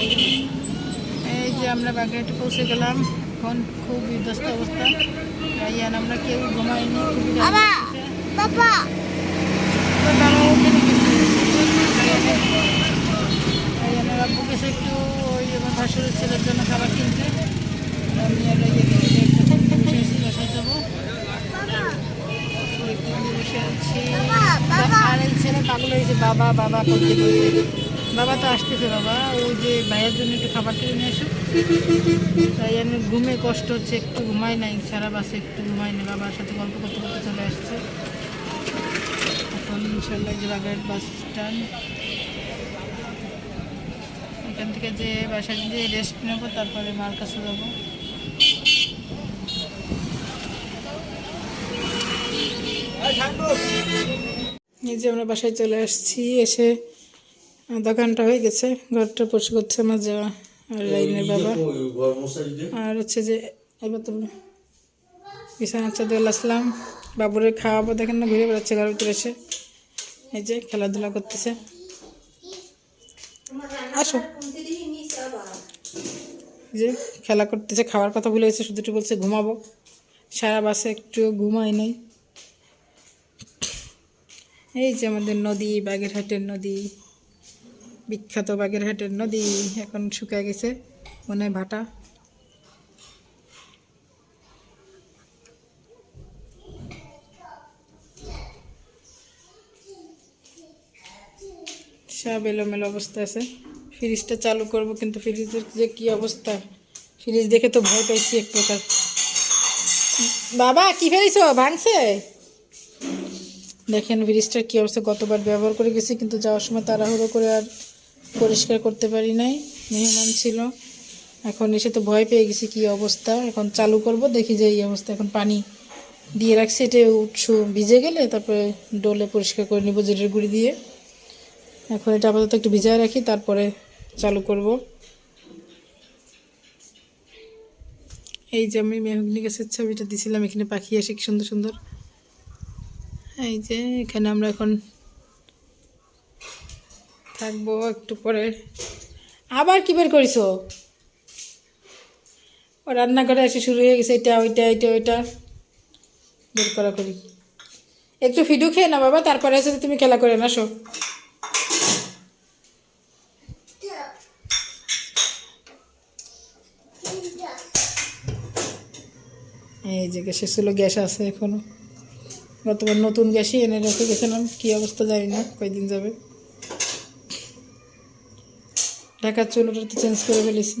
এই যে আমরা বাগেরহাটে পৌঁছে গেলাম। এখন খুব বিধ্বস্ত অবস্থা। রাইয়ান আমরা কেউ ঘুমাইনি খুবই আব্বু গেছে একটু ওই আমার ভাসুরের ছেলের জন্য খাবার কিনতে। আমি আর বসে যাব। বসে আছি। আর এই ছেলে পাগল হয়েছে বাবা বাবা করতে করতে। বাবা তো আসতেছে বাবা, ওই যে ভাইয়ের জন্য একটু খাবার কিনে নিয়ে আসো। তাই আমি ঘুমে কষ্ট হচ্ছে, একটু ঘুমাই নাই, সারা বাসে একটু ঘুমাই নাই, বাবার সাথে গল্প করতে করতে চলে আসছে। এখন ইনশাল্লাহ যে বাগেরহাট বাস স্ট্যান্ড এখান থেকে যে বাসায় যে রেস্ট নেব, তারপরে মার কাছে যাব। এই যে আমরা বাসায় চলে আসছি, এসে আধা ঘণ্টা হয়ে গেছে ঘরটা পরিষ্কার করছে আমার যাওয়া আর লাইনের বাবা। আর হচ্ছে যে এবার তো বিছানার চাদর আসলাম। বাবুরে খাওয়াবো দেখেন না ঘুরে বেড়াচ্ছে ঘরের ভিতরে এসে। এই যে খেলাধুলা করতেছে। আসো। যে খেলা করতেছে খাওয়ার কথা ভুলে গেছে শুধু একটু বলছে ঘুমাবো। সারা বাসে একটু ঘুমাই নাই। এই যে আমাদের নদী বাগেরহাটের নদী। বিখ্যাত বাগেরহাটের নদী এখন শুকিয়ে গেছে, মনে ভাটা। সব এলোমেলো অবস্থা আছে। ফ্রিজটা চালু করব, কিন্তু ফ্রিজের যে কি অবস্থা? ফ্রিজ দেখে তো ভয় পাইছি এক প্রকার। বাবা, কি ফেলিছো? ভাঙছে? দেখেন, ফ্রিজটার কী অবস্থা? গতবার ব্যবহার করে গেছি, কিন্তু যাওয়ার সময় তাড়াহুড়ো করে আর পরিষ্কার করতে পারি নাই, মেহমান ছিল। এখন এসে তো ভয় পেয়ে গেছি কী অবস্থা। এখন চালু করব, দেখি যে এই অবস্থা। এখন পানি দিয়ে রাখছি এটা উৎস ভিজে গেলে তারপরে ডোলে পরিষ্কার করে নিব জেটের গুঁড়ি দিয়ে। এখন এটা আপাতত একটু ভিজায় রাখি, তারপরে চালু করব। এই যে আমি মেহগনি গাছের ছবিটা দিছিলাম, এখানে পাখি আসে কি সুন্দর সুন্দর। এই যে এখানে আমরা এখন থাকব একটু পরে। আবার কি বের করিস ও রান্নাঘরে এসে শুরু হয়ে গেছে, এটা, ওইটা এটা, ওইটা। বের করা করি। একটু ফিডু খেয়ে না বাবা, তারপরে এসে তুমি খেলা করে না শো এই যে গ্যাসের ছিল গ্যাস আছে এখনও। গতবার নতুন গ্যাসই এনে রেখে গেছিলাম, কী অবস্থা জানি না, কয়দিন যাবে। ঢাকার চুলোটা তো চেঞ্জ করে ফেলেছি।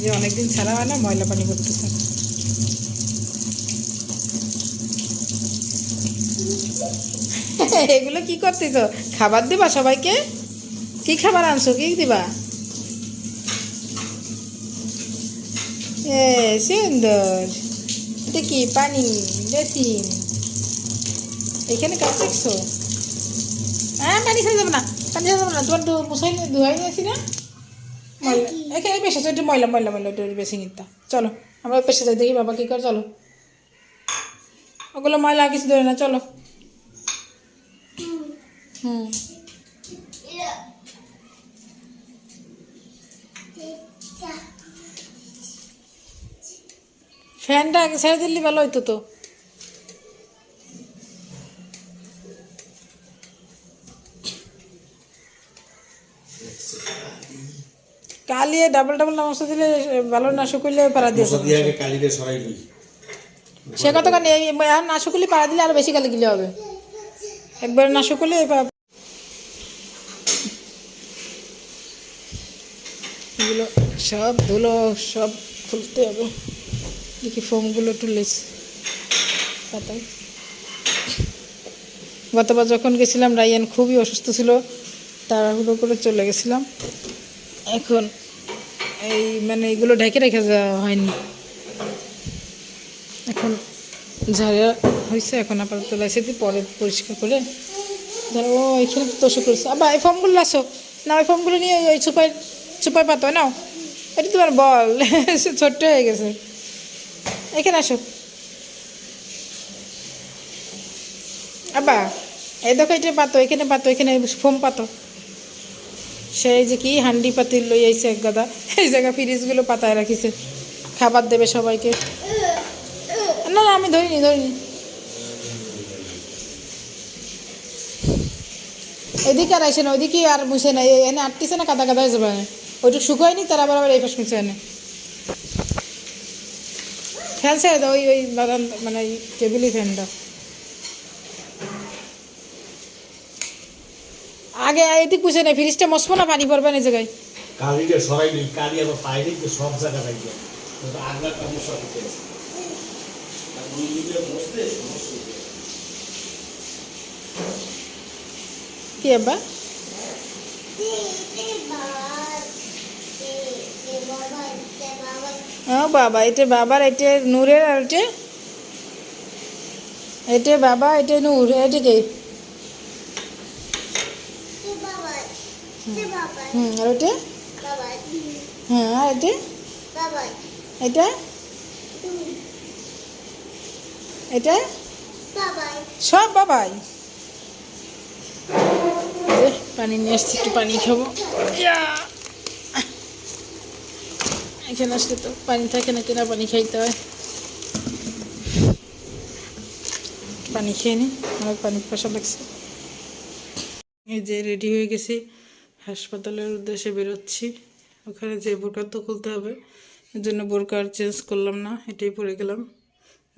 যে অনেকদিন ছাড়া হয় না, ময়লা পানি করতেছে। এগুলো কি করতেছ? খাবার দিবা সবাইকে? কি খাবার আনছো? কি দিবা? সুন্দর। এটা কি? পানি? বেসিন? এখানে কাজ দেখছ? হ্যাঁ পানি খেয়ে যাবে না পানি খেয়ে যাবে না। তোমার তো মুসাই ধোয়াই নিয়েছি না? এখানে বেশি একটু ময়লা ময়লা ময়লা একটু বেশি নিতা। চলো আমরা পেশে যাই দেখি বাবা কী করে চলো। ওগুলো ময়লা কিছু ধরে না চলো। হুম। ফ্যানটা আগে ছেড়ে দিলে ভালো হইতো তো। কালিয়ে ডাবল ডাবল নামসা দিলে ভালো না শুকুলে পাড়া দিয়ে দিয়ে আগে সরাই লই সে কথা এই আর না শুকুলে পাড়া দিলে আরও বেশি কালি গিলে হবে। একবার না শুকুলে এগুলো সব ধুলো সব খুলতে হবে। দেখি ফোমগুলো তুলেছি পাতায় গতবার যখন গেছিলাম রায়ান খুবই অসুস্থ ছিল তাড়াহুড়ো করে চলে গেছিলাম। এখন এই মানে এগুলো ঢেকে রেখে যাওয়া হয়নি। এখন ঝাড়া হয়েছে এখন আপাতত লাইসে দিয়ে পরে পরিষ্কার করে ধরো ও, এখানে তো করেছে আবার এই ফর্মগুলো আসো। না ওই ফর্মগুলো নিয়ে ওই সুপার সুপার পাতো, নাও। এটা তোমার বল। সে ছোট্ট হয়ে গেছে। এখানে আসো। আবা, এই দেখো, এটা পাতো, এখানে পাতো, এখানে ফোম পাতো। সেই যে কি হান্ডি পাতিল লই আইছে এক গাদা, এই জায়গা ফ্রিজগুলো পাতায় রাখিছে। খাবার দেবে সবাইকে। না না, আমি ধরিনি ধরিনি। এদিকে আর আইসে না, ওইদিকে আর মুছে না এনে আটটিছে না, কাদা কাদা হয়ে যাবে। ওইটুকু শুকায়নি তার আবার আবার এই পাশ মুছে এনে ফ্যান ছেড়ে দাও, ওই ওই মানে টেবিলই ফ্যানটা। আগে এদিক পুষে নেই ফ্রিজটা মশবো না পানি পড়বে না জায়গায়। কালিটা সরাই নেই কালি আবার পাইনি তো সব জায়গা থাকবে আগলা সমস্যা হতে বসতে সমস্যা হতে কি আব্বা? ও বাবা এটা বাবার এটা নূরের আর এটা? এটা বাবা এটা নূর এটা কে হুম, আর ওটা? হ্যাঁ আর এটা এটা? এটা? সব বাবাই। পানি নিয়ে আসছি, একটু পানি খাব! এখানে আসলে তো পানি থাকে না কেনা পানি খাইতে হয়। পানি খেয়ে নি অনেক পানি পয়সা লাগছে। এই যে রেডি হয়ে গেছি। হাসপাতালের উদ্দেশ্যে বেরোচ্ছি। ওখানে যে বোরকা তো খুলতে হবে, এর জন্য বোরকা আর চেঞ্জ করলাম না, এটাই পরে গেলাম।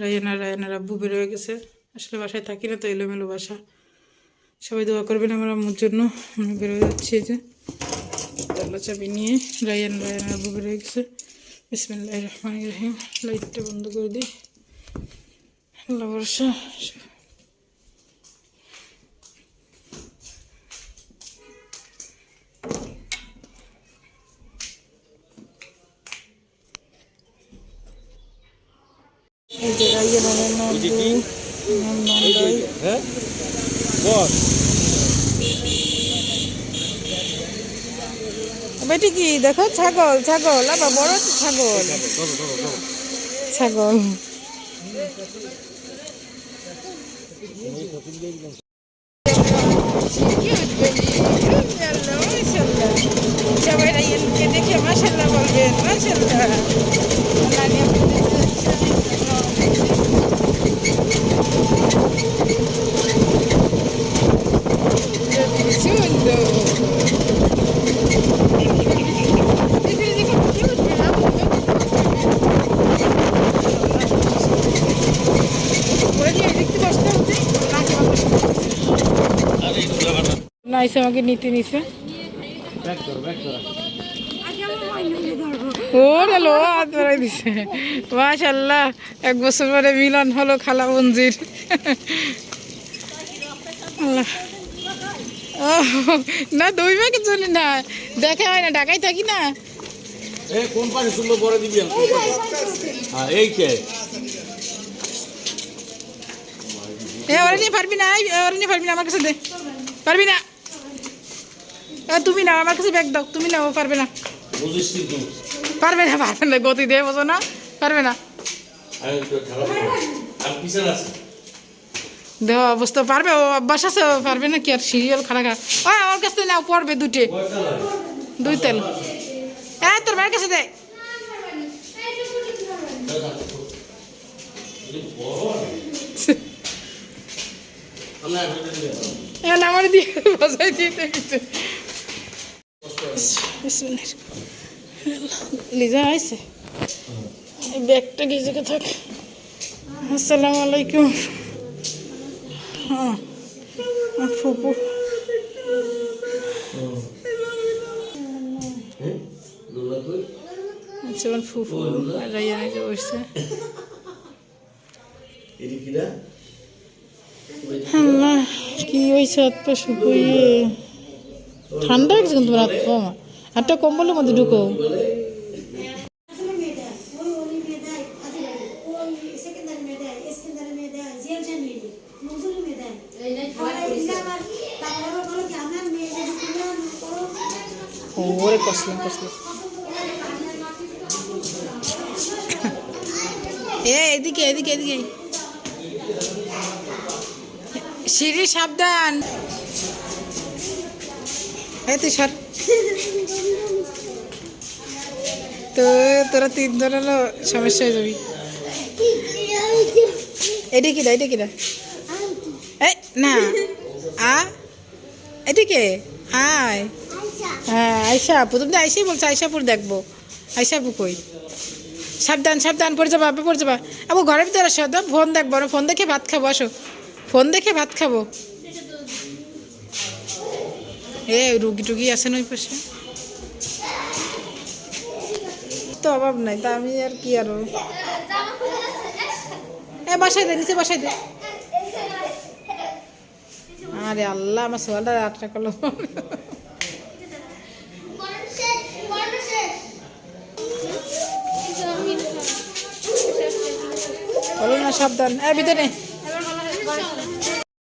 রায়ানা, রায়ানার আব্বু বেরোয় গেছে। আসলে বাসায় থাকি না তো এলোমেলো বাসা। সবাই দোয়া করবেন আমার আম্মুর জন্য। আমি বেরোয় যাচ্ছি যে। তাল্লা চাবি নিয়ে রায়ান রায়ান আব্বু বেরোয় গেছে। বিসমিল্লাহ রহমান রহিম। লাইটটা বন্ধ করে দিই। আল্লাহ ভরসা। এই আব্বু হ্যাঁ? বস বেটি কি? দেখো ছাগল ছাগল আবার বড় ছাগল। ছাগল সবাই দেখে মাসাল্লাহ বলবেন মাসাল্লাহ সুন্দর আরে এগুলো নাইসে আমাকে নিতে নিছে। ব্যাক কর ওরে লো হাত বাড়াই দিছে। মাশাল্লাহ এক বছর পরে মিলন হলো খালা মঞ্জির ও না দুই ভাগে চলি না দেখা হয় না ঢাকায় থাকি না। এ কোন পরে দিবি হ্যাঁ এ ওরা নিয়ে পারবি না নিয়ে পারবি না আমার কাছে দে। পারবি না। তুমি না আমার কাছে ব্যাগ দাও। তুমি না ও পারবে না। পারবে না পারবে না গতি দিয়ে বোঝো না পারবে না। দেহ অবস্থা পারবে ও অভ্যাস আছে পারবে না কি আর সিরিয়াল খারাপ খারাপ। ও আমার কাছে নাও পড়বে দুটে। দুই তেল। হ্যাঁ তোর মায়ের কাছে দে। আমার দিয়ে বসাই দিতে কিছু লিজা এই ব্যাগটা গিয়ে থাক। আসসালামু আলাইকুম। হ্যাঁ ফুপু। হ্যাঁ আর রাইয়ান এসে বসছে। আল্লাহ কি হয়েছে হাত পা শুকুইয়ে ঠান্ডা লাগছে কিন্তু হাত পা আমার কম্বলের মধ্যে ঢুকো। ওরে এ এদিকে এদিকে এদিকে। সিঁড়ি সাবধান। এই তুই সর। তো তোরা তিনজন হলো সমস্যা হয়ে যাবি। এটা কিরা এটা কিরা এই, না। আ? এটা কে? আয় হ্যাঁ আয়সা আপু। তুমি আয়সাই বলছো আয়সাপুর দেখব। আয়সাপু কই? সাবধান সাবধান, পড়ে যাবা, আপু, পড়ে যাবা। আবু ঘরের ভিতরে আসো ফোন দেখব ফোন দেখে ভাত খাব, আসো। ফোন দেখে ভাত খাব। এ রুগী টুগি আছেন ওই পাশে? তো অভাব নাই তা আমি আর কি আরও এ বসাই দে নিচে বসাই দে। আরে আল্লাহ আমার সোয়ালটা আটটা করল। বলো না সাবধান। এ ভিতরে